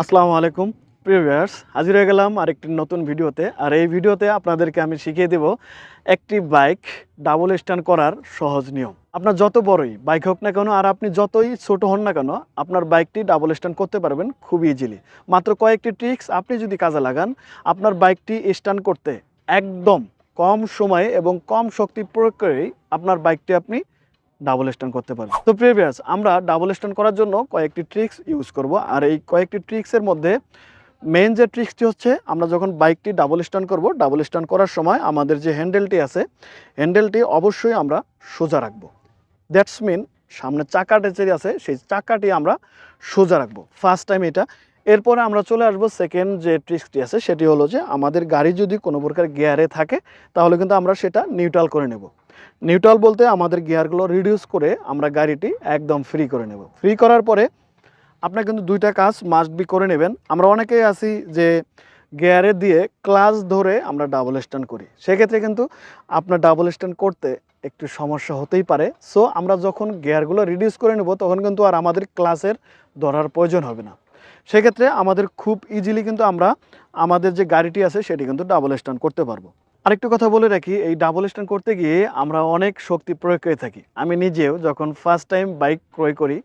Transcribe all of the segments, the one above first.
আসসালামু আলাইকুম, প্রিয় ভিউয়ার্স হাজির হয়ে গেলাম আরেকটি নতুন ভিডিওতে। আর এই ভিডিওতে আপনাদেরকে আমি শিখিয়ে দেব একটি বাইক ডাবল স্ট্যান্ড করার সহজ নিয়ম। আপনার যত বড়ই বাইক হোক না কেন, আর আপনি যতই ছোট হন না কেন, আপনার বাইকটি ডাবল স্ট্যান্ড করতে পারবেন খুব ইজিলি মাত্র কয়েকটি ট্রিক্স আপনি যদি কাজে লাগান, আপনার বাইকটি স্ট্যান্ড করতে একদম কম সময়ে এবং কম শক্তি প্রয়োগ করেই আপনার বাইকটি আপনি ডাবল স্ট্যান্ড করতে পারবেন তো প্রিভিয়াস আমরা ডাবল স্ট্যান্ড করার জন্য কয়েকটি ট্রিক্স ইউজ করব। আর এই কয়েকটি ট্রিক্সের মধ্যে মেন যে ট্রিক্সটি হচ্ছে, আমরা যখন বাইকটি ডাবল স্ট্যান্ড করব ডাবল স্ট্যান্ড করার সময় আমাদের যে হ্যান্ডেলটি আছে হ্যান্ডেলটি অবশ্যই আমরা সোজা রাখব। দ্যাটস মিন সামনে চাকাটা যে আছে, সেই চাকাটি আমরা সোজা রাখব। ফার্স্ট টাইম এটা। এরপরে আমরা চলে আসব সেকেন্ড যে ট্রিক্সটি আছে, সেটি হলো যে আমাদের গাড়ি যদি কোনো প্রকার গিয়ারে থাকে, তাহলে কিন্তু আমরা সেটা নিউট্রাল করে নেব। নিউট্রাল বলতে আমাদের গিয়ারগুলো রিডিউস করে আমরা গাড়িটি একদম ফ্রি করে নেব। ফ্রি করার পরে আপনার কিন্তু দুইটা কাজ মাস্ট বি করে নেবেন। আমরা অনেকেই আছি যে গিয়ারে দিয়ে ক্লাস ধরে আমরা ডাবল স্ট্যান্ড করি। সেক্ষেত্রে কিন্তু আপনার ডাবল স্ট্যান্ড করতে একটু সমস্যা হতেই পারে। সো আমরা যখন গিয়ারগুলো রিডিউস করে নেব, তখন কিন্তু আর আমাদের ক্লাসের ধরার প্রয়োজন হবে না। সেক্ষেত্রে আমাদের খুব ইজিলি কিন্তু আমরা আমাদের যে গাড়িটি আছে, সেটি কিন্তু ডাবল স্ট্যান্ড করতে পারব। আরেকটু কথা বলে রাখি, এই ডাবল স্ট্যান্ড করতে গিয়ে আমরা অনেক শক্তি প্রয়োগ করে থাকি। আমি নিজেও যখন ফার্স্ট টাইম বাইক ক্রয় করি,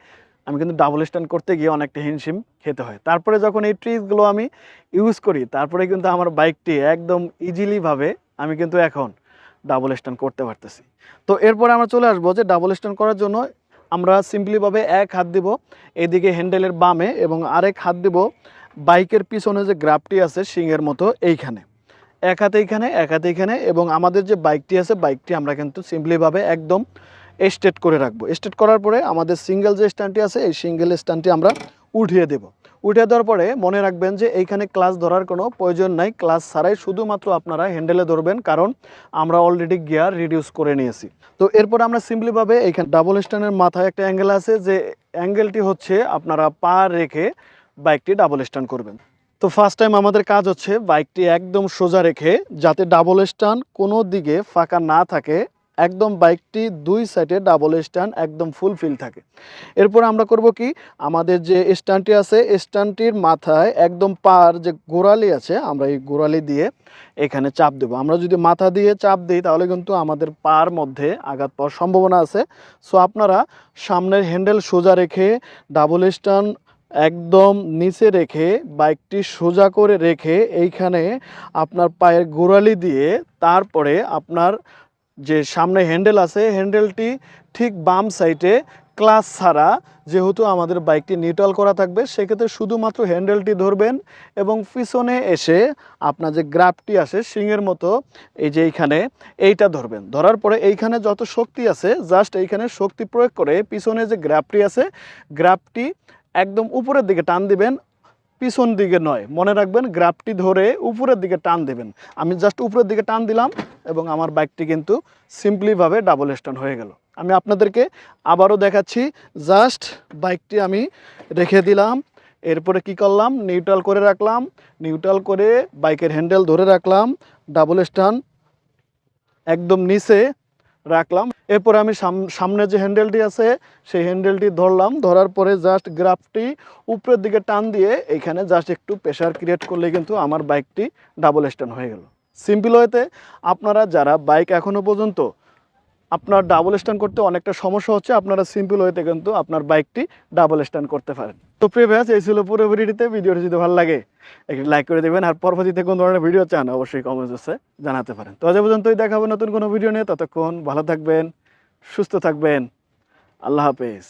আমি কিন্তু ডাবল স্ট্যান্ড করতে গিয়ে অনেকটা হিমশিম খেতে হয়। তারপরে যখন এই ট্রিক্সগুলো আমি ইউজ করি, তারপরে কিন্তু আমার বাইকটি একদম ইজিলিভাবে আমি কিন্তু এখন ডাবল স্ট্যান্ড করতে পারতেছি। তো এরপরে আমরা চলে আসব যে ডাবল স্ট্যান্ড করার জন্য আমরা সিম্পলিভাবে এক হাত দিব এদিকে হ্যান্ডেলের বামে এবং আরেক হাত দিব বাইকের পিছনে যে গ্রাফটি আছে শিংয়ের মতো এইখানে। এক হাতে এখানে, এক হাতে এখানে এবং আমাদের যে বাইকটি আছে বাইকটি আমরা কিন্তু সিম্পলিভাবে একদম স্ট্রেট করে রাখব। স্টেট করার পরে আমাদের সিঙ্গেল যে স্ট্যান্ডটি আছে, এই সিঙ্গেল স্ট্যান্ডটি আমরা উঠিয়ে দেব। উঠিয়ে দেওয়ার পরে মনে রাখবেন যে এইখানে ক্লাস ধরার কোনো প্রয়োজন নাই। ক্লাস ছাড়াই শুধুমাত্র আপনারা হ্যান্ডেলে ধরবেন, কারণ আমরা অলরেডি গিয়ার রিডিউস করে নিয়েছি। তো এরপর আমরা সিম্পলিভাবে এইখানে ডাবল স্ট্যান্ডের মাথায় একটা অ্যাঙ্গেল আছে, যে অ্যাঙ্গেলটি হচ্ছে আপনারা পা রেখে বাইকটি ডাবল স্ট্যান্ড করবেন। তো ফার্স্ট টাইম আমাদের কাজ হচ্ছে বাইকটি একদম সোজা রেখে যাতে ডাবল স্ট্যান্ড কোনো দিকে ফাঁকা না থাকে, একদম বাইকটি দুই সাইডে ডাবল স্ট্যান্ড একদম ফুলফিল থাকে। এরপর আমরা করব কি? আমাদের যে স্ট্যান্ডটি আছে স্ট্যান্ডটির মাথায় একদম পার যে গোড়ালি আছে, আমরা এই গোড়ালি দিয়ে এখানে চাপ দেবো। আমরা যদি মাথা দিয়ে চাপ দিই, তাহলে কিন্তু আমাদের পার মধ্যে আঘাত পাওয়ার সম্ভাবনা আছে। সো আপনারা সামনের হ্যান্ডেল সোজা রেখে ডাবল স্ট্যান্ড একদম নিচে রেখে, বাইকটি সোজা করে রেখে এইখানে আপনার পায়ের গোড়ালি দিয়ে তারপরে আপনার যে সামনে হ্যান্ডেল আছে, হ্যান্ডেলটি ঠিক বাম সাইডে ক্লাস ছাড়া যেহেতু আমাদের বাইকটি নিউট্রাল করা থাকবে, সেক্ষেত্রে শুধুমাত্র হ্যান্ডেলটি ধরবেন এবং পিছনে এসে আপনার যে গ্রাফটি আসে শিংয়ের মতো এই যে এইখানে এইটা ধরবেন। ধরার পরে এইখানে যত শক্তি আছে, জাস্ট এইখানে শক্তি প্রয়োগ করে পিছনে যে গ্রাফটি আছে, গ্রাফটি একদম উপরের দিকে টান দিবেন, পিছন দিকে নয়। মনে রাখবেন গ্রাফটি ধরে উপরের দিকে টান দেবেন। আমি জাস্ট উপরের দিকে টান দিলাম এবং আমার বাইকটি কিন্তু সিম্পলিভাবে ডাবল স্ট্যান্ড হয়ে গেল। আমি আপনাদেরকে আবারও দেখাচ্ছি জাস্ট বাইকটি আমি রেখে দিলাম। এরপরে কি করলাম? নিউট্রাল করে রাখলাম। নিউট্রাল করে বাইকের হ্যান্ডেল ধরে রাখলাম। ডাবল স্ট্যান্ড একদম নিচে রাখলাম। এরপরে আমি সাম- সামনে যে হ্যান্ডেলটি আছে, সেই হ্যান্ডেলটি ধরলাম। ধরার পরে জাস্ট গ্রাফটি উপরের দিকে টান দিয়ে এখানে জাস্ট একটু প্রেশার ক্রিয়েট করলে কিন্তু আমার বাইকটি ডাবল স্ট্যান্ড হয়ে গেল। সিম্পল হয়েতে আপনারা যারা বাইক এখনও পর্যন্ত আপনার ডাবল স্ট্যান্ড করতে অনেকটা সমস্যা হচ্ছে, আপনারা সিম্পল ওয়েতে কিন্তু আপনার বাইকটি ডাবল স্ট্যান্ড করতে পারেন। তো প্রিয় ভাইয়াস এই ছিল পুরো ভিডিওটিতে। ভিডিওটি যদি ভালো লাগে, একটি লাইক করে দেবেন। আর পরবর্তীতে কোন ধরনের ভিডিও চান, অবশ্যই কমেন্ট বক্সে জানাতে পারেন। তো আজ পর্যন্তই দেখাবো নতুন কোনো ভিডিও নিয়ে। ততক্ষণ ভালো থাকবেন, সুস্থ থাকবেন। আল্লাহ হাফেজ।